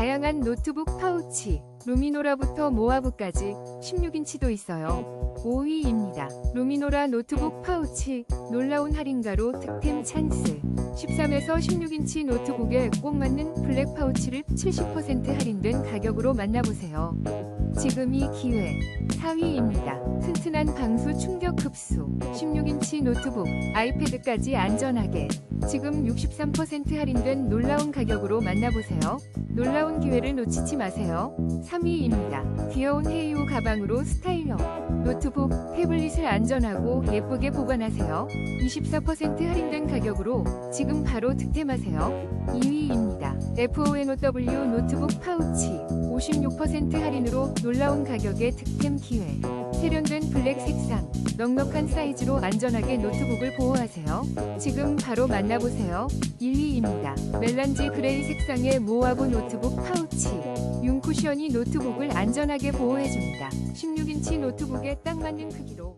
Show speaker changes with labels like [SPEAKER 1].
[SPEAKER 1] 다양한 노트북 파우치, 루미노라부터 모아브까지 16인치도 있어요. 5위입니다. 루미노라 노트북 파우치, 놀라운 할인가로 득템 찬스. 13에서 16인치 노트북에 꼭 맞는 블랙 파우치를 70% 할인된 가격으로 만나보세요. 지금이 기회. 4위입니다. 튼튼한 방수 충격 흡수. 16인치 노트북, 아이패드까지 안전하게. 지금 63% 할인된 놀라운 가격으로 만나보세요. 놀라운 기회를 놓치지 마세요. 3위입니다. 귀여운 헤이오 가방으로 스타일형. 노트북, 태블릿을 안전하고 예쁘게 보관하세요. 24% 할인된 가격으로 지금 바로 득템하세요. 2위입니다. FONOW 노트북 파우치 56% 할인으로 놀라운 가격의 득템 기회. 세련된 블랙 색상, 넉넉한 사이즈로 안전하게 노트북을 보호하세요. 지금 바로 만나보세요. 1위입니다. 멜란지 그레이 색상의 모아브 노트북 파우치. 융쿠션이 노트북을 안전하게 보호해줍니다. 16인치 노트북에 딱 맞는 크기로